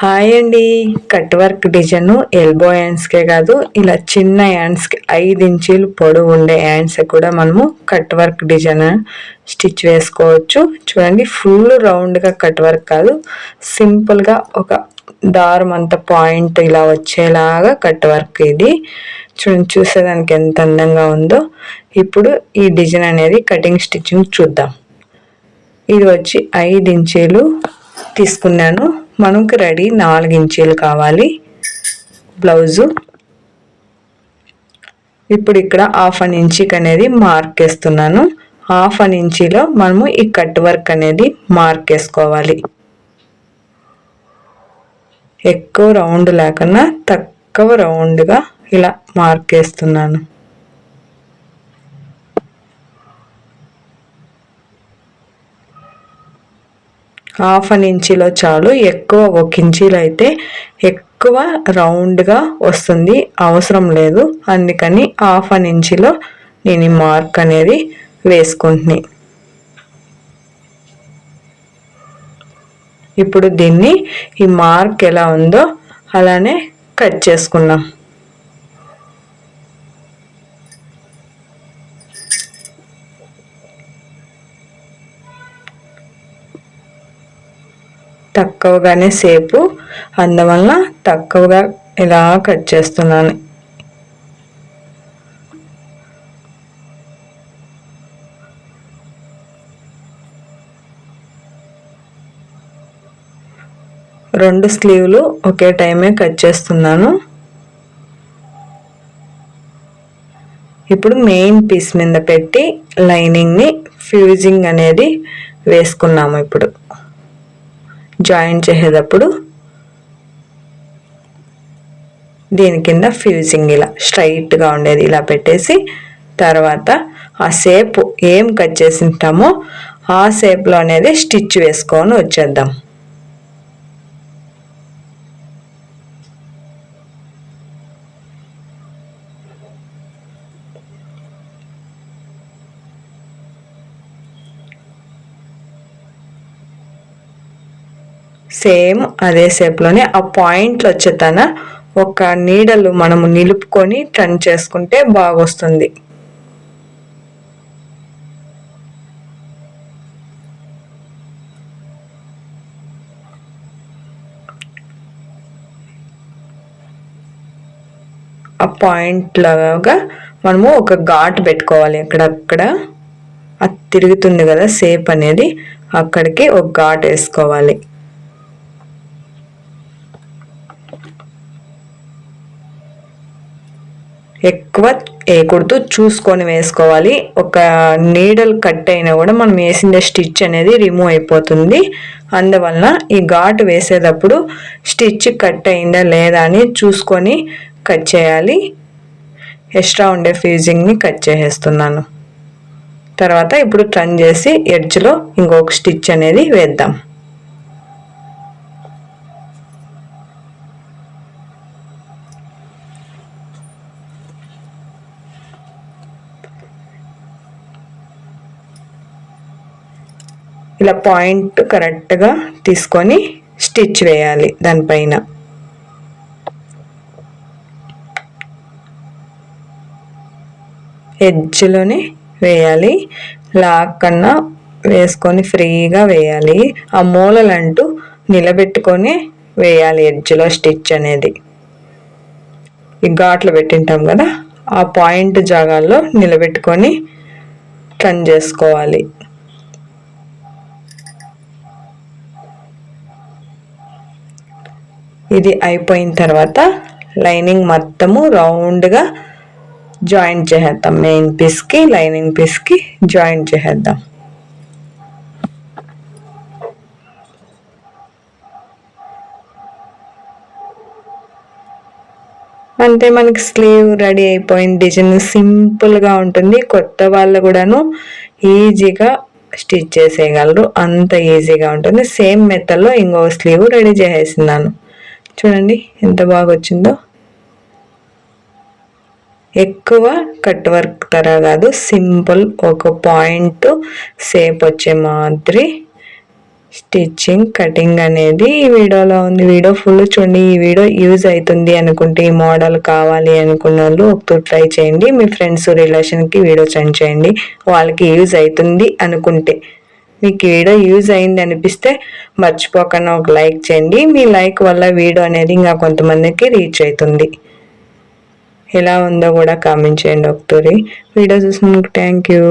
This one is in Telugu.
హాయ్ అండి. కట్ వర్క్ డిజైన్ ఎల్బో హ్యాండ్స్కే కాదు ఇలా చిన్న హ్యాండ్స్కి ఐదు ఇంచీలు పొడవు ఉండే హ్యాండ్స్ కూడా మనము కట్ వర్క్ డిజైన్ స్టిచ్ వేసుకోవచ్చు. చూడండి ఫుల్ రౌండ్గా కట్ వర్క్ కాదు సింపుల్గా ఒక దారం అంత పాయింట్ ఇలా వచ్చేలాగా కట్ వర్క్ ఇది. చూడండి చూసేదానికి ఎంత అందంగా ఉందో. ఇప్పుడు ఈ డిజైన్ అనేది కటింగ్ స్టిచ్చింగ్ చూద్దాం. ఇది వచ్చి ఐదు ఇంచీలు తీసుకున్నాను. మనకు రెడీ నాలుగు ఇంచీలు కావాలి. బ్లౌజు. ఇప్పుడు ఇక్కడ హాఫ్ అన్ ఇంచీకి అనేది మార్క్ వేస్తున్నాను హాఫ్ అన్ ఇంచీలో మనము ఈ కట్ వర్క్ అనేది మార్క్ వేసుకోవాలి ఎక్కువ రౌండ్ లేకుండా తక్కువ రౌండ్గా ఇలా మార్క్ వేస్తున్నాను హాఫ్ అన్ ఇంచీలో చాలు ఎక్కువ ఒక ఇంచీలో అయితే ఎక్కువ రౌండ్గా వస్తుంది అవసరం లేదు. అందుకని హాఫ్ అన్ ఇంచీలో నేను ఈ మార్క్ అనేది వేసుకుంటుని ఇప్పుడు దీన్ని ఈ మార్క్ ఎలా ఉందో అలానే కట్ చేసుకున్నాం తక్కువగానే సేపు అందువల్ల తక్కువగా ఇలా కట్ చేస్తున్నాను. రెండు స్లీవ్లు ఒకే టైమే కట్ చేస్తున్నాను. ఇప్పుడు మెయిన్ పీస్ మీద పెట్టి లైనింగ్ని ఫ్యూజింగ్ అనేది వేసుకున్నాము ఇప్పుడు. జాయిన్ చేసేటప్పుడు దీని కింద ఫ్యూజింగ్ ఇలా స్ట్రైట్గా ఉండేది ఇలా పెట్టేసి తర్వాత ఆ సేప్ ఏం కట్ చేసి ఉంటామో ఆ షేప్లో అనేది స్టిచ్ వేసుకొని వచ్చేద్దాం. సేమ్ అదే షేప్లోనే ఆ పాయింట్లు వచ్చేతన ఒక నీడలు మనము నిలుపుకొని టర్న్ చేసుకుంటే బాగొస్తుంది. ఆ పాయింట్ లాగా మనము ఒక ఘాట్ పెట్టుకోవాలి అక్కడక్కడ. అది తిరుగుతుంది కదా సేప్ అనేది. అక్కడికి ఒక ఘాట్ వేసుకోవాలి. ఎక్కువ వేయకూడదు. చూసుకొని వేసుకోవాలి. ఒక నీడల్ కట్ అయినా కూడా మనం వేసిన స్టిచ్ అనేది రిమూవ్ అయిపోతుంది. అందువలన ఈ ఘాటు వేసేటప్పుడు స్టిచ్ కట్ అయిందా లేదా అని చూసుకొని కట్ చేయాలి. ఎక్స్ట్రా ఉండే ఫ్యూజింగ్ని కట్ చేసేస్తున్నాను. తర్వాత ఇప్పుడు టర్న్ చేసి ఎడ్జ్లో ఇంకొక స్టిచ్ అనేది వేద్దాం. ఇలా పాయింట్ కరెక్ట్గా తీసుకొని స్టిచ్ వేయాలి దానిపైన. ఎడ్జ్లోనే వేయాలి. లాక్ కన్నా వేసుకొని ఫ్రీగా వేయాలి. ఆ మూలలంటూ నిలబెట్టుకొని వేయాలి ఎడ్జ్లో స్టిచ్ అనేది. ఈ ఘాట్లు పెట్టింటాం కదా ఆ పాయింట్ జాగాల్లో నిలబెట్టుకొని టర్న్ చేసుకోవాలి. ఇది అయిపోయిన తర్వాత లైనింగ్ మొత్తము రౌండ్గా జాయింట్ చేసేద్దాం. మెయిన్ పీస్కి లైనింగ్ పీస్కి జాయింట్ చేసేద్దాం. అంటే మనకి స్లీవ్ రెడీ అయిపోయింది డిజైన్ సింపుల్గా ఉంటుంది. కొత్త వాళ్ళు కూడాను ఈజీగా స్టిచ్ చేసేయగలరు. అంత ఈజీగా ఉంటుంది. సేమ్ మెథడ్లో ఇంకో స్లీవ్ రెడీ చేసేసినాను చూడండి ఎంత బాగా వచ్చిందో ఎక్కువ కట్ వర్క్ తర కాదు సింపుల్ ఒక పాయింట్ సేప్ వచ్చే మాదిరి. స్టిచ్చింగ్ కటింగ్ అనేది ఈ వీడియోలో ఉంది. వీడియో ఫుల్ చూడండి ఈ వీడియో యూజ్ అవుతుంది అనుకుంటే ఈ మోడల్ కావాలి అనుకున్న వాళ్ళు ఒకసారి ట్రై చేయండి. మీ ఫ్రెండ్స్ రిలేషన్కి వీడియో సెండ్ చేయండి. వాళ్ళకి యూజ్ అవుతుంది అనుకుంటే. మీకు వీడియో యూజ్ అయింది అనిపిస్తే మర్చిపోకుండా ఒక లైక్ చేయండి. మీ లైక్ వల్ల వీడియో అనేది ఇంకా కొంతమందికి రీచ్ అవుతుంది. ఎలా ఉందో కూడా కామెంట్ చేయండి ఒకసారి. వీడియో చూసినందుకు థ్యాంక్ యూ.